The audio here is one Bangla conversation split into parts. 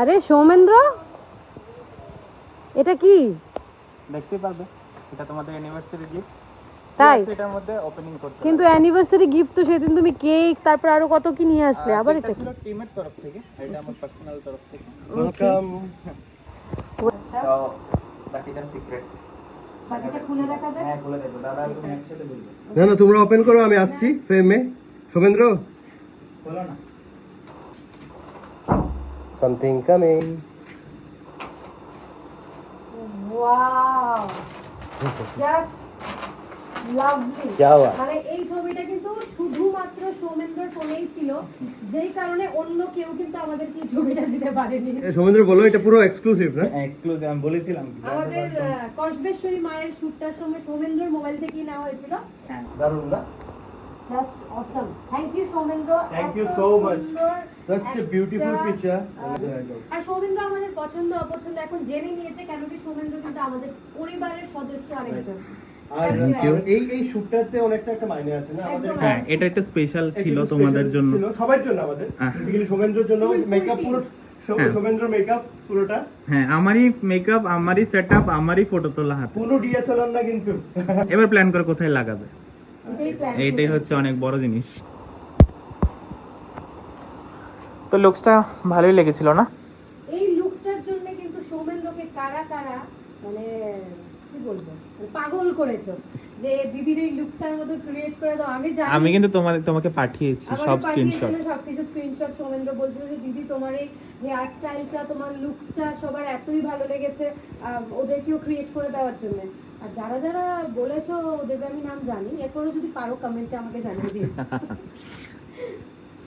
আরে সৌমেন্দ্র? এটা কি? দেখতে পারবে। এটা তোমাদের অ্যানিভার্সারি গিফট তাই? এটার মধ্যে ওপেনিং করতে কিন্তু অ্যানিভার্সারি গিফট তো সেদিন তুমি কেক তারপর আরও কত কি নিয়ে আসলে? আবার এটা ছিল টিমের তরফ থেকে এটা আমার পার্সোনাল তরফ থেকে। ওয়েলকাম তো বাকিটা সিক্রেট বাকিটা খুলে রাখা যায় হ্যাঁ না না তোমরা ওপেন করো আমি আসছি ফ্রেমে শুভেন্দ্র বলো না। Something coming. Wow. Just মানে ফোনেই ছিল। যেই কারণে অন্য কেউ কিন্তু আমাদের কি ছবিটা দিতে পারেনি। সৌমেন্দ্র বলো এটা পুরো এক্সক্লুসিভ না? বলেছিলাম আমাদের কসবেশ্বরী মায়ের শুটটার সময় সৌমেন্দ্রর মোবাইল থেকেই নেওয়া হয়েছিল। দারুণ না? Just awesome thank you Soumendra Thank এত you so such a beautiful একটা, picture. আর সৌমেন্দ্র আমাদের পছন্দ অপছন্দ এখন জেনে নিয়েছে কেন কি সৌমেন্দ্র কিন্তু আমাদের পরিবারের সদস্য আরেকজন। আর এই এই শুটটাতে অনেকটা একটা মাইনে আছে না? আমাদের হ্যাঁ এটা একটা স্পেশাল ছিল তোমাদের জন্য। ছিল, সবার জন্য আমাদের। বেসিক্যালি শুভেন্দ্রর জন্য মেকআপ. পুরো সৌ- হ্যাঁ। মেকআপ পুরোটা। হ্যাঁ আমারই মেকআপ আমারই সেটআপ আমারই ফটো তোলা হাতে। কোনো ডিএসএলআর না কিন্তু। এবার প্ল্যান করে কোথায় লাগাবে। এইটাই হচ্ছে অনেক বড় জিনিস। তো লুকসটা ভালোই লেগেছিল না? এই লুকসটার জন্য কিন্তু সৌমেন্দ্রকে কারা কারা মানে কি বলব পাগল করেছ। যে দিদির এই লুকসটার মতো ক্রিয়েট করে দাও আমি জানি আমি কিন্তু তোমাদের তোমাকে পাঠিয়েছি সব স্ক্রিনশট পাঠিয়েছিল সবকিছু স্ক্রিনশট সৌমেন্দ্র বলছিল যে দিদি তোমার এই হেয়ার স্টাইলটা তোমার লুকসটা সবার এতই ভালো লেগেছে আহ, ওদেরকেও ক্রিয়েট করে দেওয়ার জন্য। আর যারা যারা বলেছ ওদের আমি নাম জানি এরপরে যদি পারো কমেন্টে আমাকে জানিয়ে দিও।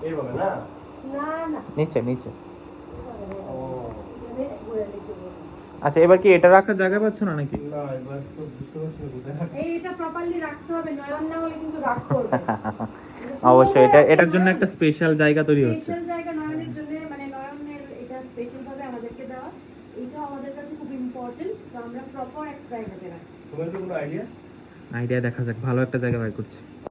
এইভাবে না? না না। নিচে নিচে। ও এভাবে ঘুরে বলব। আচ্ছা এবার কি এটা রাখার জায়গা পাচ্ছ না নাকি? না এবার তো বুঝতে পারছি না কোথায় রাখব। এই এটা প্রপারলি রাখতে হবে নয়ন না হলে কিন্তু রাগ করবে। অবশ্যই এটা এটার জন্য একটা স্পেশাল জায়গা তৈরি হচ্ছে। স্পেশাল জায়গা নয়নের জন্য মানে নয়নের এটা স্পেশাল ভাবে আমাদেরকে দেওয়া এটা আমাদের কাছে খুব ইম্পর্টেন্ট তো আমরা প্রপার এক জায়গাতে রাখছি। তোমার কি কোনো আইডিয়া আইডিয়া দেখা যাক ভালো একটা জায়গা বাই করছি।